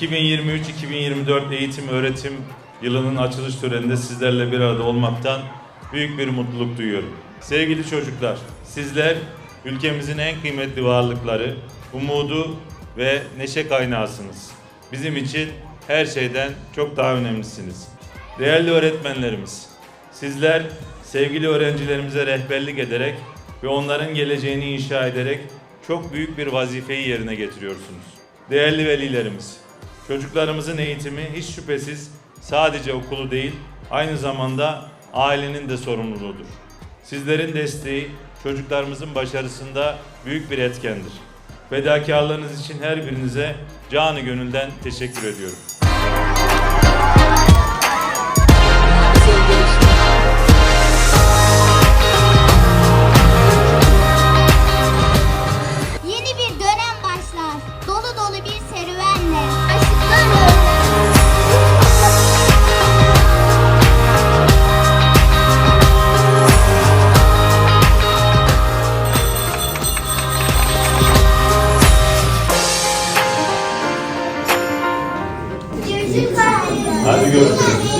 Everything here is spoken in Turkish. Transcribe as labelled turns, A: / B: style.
A: 2023-2024 eğitim öğretim yılının açılış töreninde sizlerle bir arada olmaktan büyük bir mutluluk duyuyorum. Sevgili çocuklar, sizler ülkemizin en kıymetli varlıkları, umudu ve neşe kaynağısınız. Bizim için her şeyden çok daha önemlisiniz. Değerli öğretmenlerimiz, sizler sevgili öğrencilerimize rehberlik ederek ve onların geleceğini inşa ederek çok büyük bir vazifeyi yerine getiriyorsunuz. Değerli velilerimiz, çocuklarımızın eğitimi hiç şüphesiz sadece okulu değil, aynı zamanda ailenin de sorumluluğudur. Sizlerin desteği çocuklarımızın başarısında büyük bir etkendir. Fedakarlığınız için her birinize canı gönülden teşekkür ediyorum. Hadi görüşürüz.